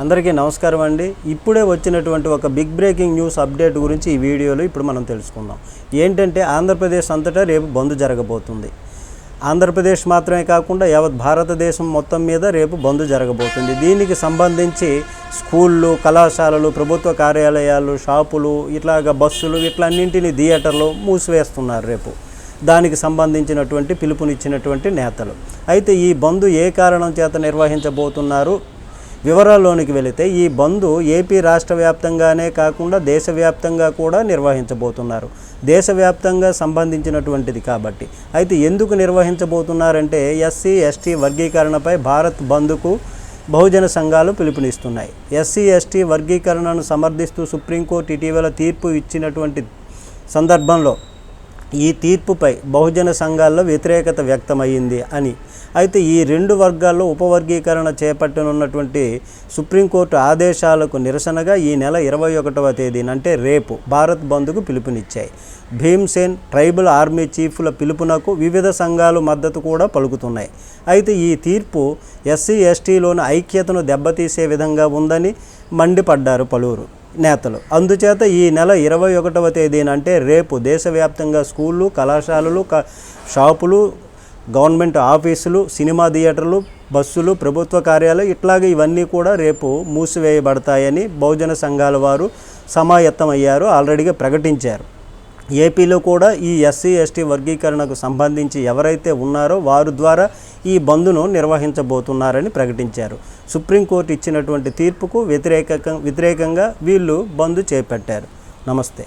అందరికీ నమస్కారం అండి. ఇప్పుడే వచ్చినటువంటి ఒక బిగ్ బ్రేకింగ్ న్యూస్ అప్డేట్ గురించి ఈ వీడియోలో ఇప్పుడు మనం తెలుసుకుందాం. ఏంటంటే ఆంధ్రప్రదేశ్ అంతటా రేపు బంద్ జరగబోతుంది. ఆంధ్రప్రదేశ్ మాత్రమే కాకుండా యావత్ భారతదేశం మొత్తం మీద రేపు బంద్ జరగబోతుంది. దీనికి సంబంధించి స్కూళ్ళు కళాశాలలు ప్రభుత్వ కార్యాలయాలు షాపులు ఇట్లాగ బస్సులు ఇట్లన్నింటినీ థియేటర్లు మూసివేస్తున్నారు రేపు. దానికి సంబంధించినటువంటి పిలుపునిచ్చినటువంటి నేతలు. అయితే ఈ బంద్ ఏ కారణం చేత నిర్వహించబోతున్నారు? వివరాల్లోనికి వెళితే ఈ బంద్ ఏపీ రాష్ట్ర వ్యాప్తంగానే కాకుండా దేశవ్యాప్తంగా కూడా నిర్వహించబోతున్నారు. దేశవ్యాప్తంగా సంబంధించినటువంటిది కాబట్టి. అయితే ఎందుకు నిర్వహించబోతున్నారంటే ఎస్సీ ఎస్టీ వర్గీకరణపై భారత్ బంద్కు బహుజన సంఘాలు పిలుపునిస్తున్నాయి. ఎస్సీ ఎస్టీ వర్గీకరణను సమర్థిస్తూ సుప్రీంకోర్టు ఇటీవల తీర్పు ఇచ్చినటువంటి సందర్భంలో ఈ తీర్పుపై బహుజన సంఘాల్లో వ్యతిరేకత వ్యక్తమయ్యింది అని. అయితే ఈ రెండు వర్గాల్లో ఉపవర్గీకరణ చేపట్టనున్నటువంటి సుప్రీంకోర్టు ఆదేశాలకు నిరసనగా ఈ నెల ఇరవై ఒకటవ తేదీన అంటే రేపు భారత్ బంద్కు పిలుపునిచ్చాయి. భీమ్సేన్ ట్రైబల్ ఆర్మీ చీఫ్ల పిలుపునకు వివిధ సంఘాలు మద్దతు కూడా పలుకుతున్నాయి. అయితే ఈ తీర్పు ఎస్సీ ఎస్టీలోని ఐక్యతను దెబ్బతీసే విధంగా ఉందని మండిపడ్డారు పలువురు. నేతలు. అందుచేత ఈ నెల ఇరవై ఒకటవ తేదీన అంటే రేపు దేశవ్యాప్తంగా స్కూళ్ళు కళాశాలలు క షాపులు గవర్నమెంట్ ఆఫీసులు సినిమా థియేటర్లు బస్సులు ప్రభుత్వ కార్యాలయాలు ఇట్లాగే ఇవన్నీ కూడా రేపు మూసివేయబడతాయని బహుజన సంఘాల వారు సమాయత్తమయ్యారు ఆల్రెడీగా ప్రకటించారు. ఏపీలో కూడా ఈ ఎస్సీ ఎస్టీ వర్గీకరణకు సంబంధించి ఎవరైతే ఉన్నారో వారి ద్వారా ఈ బంద్ను నిర్వహించబోతున్నారని ప్రకటించారు. సుప్రీంకోర్టు ఇచ్చినటువంటి తీర్పుకు వ్యతిరేక వ్యతిరేకంగా వీళ్ళు బంద్ చేపట్టారు. నమస్తే.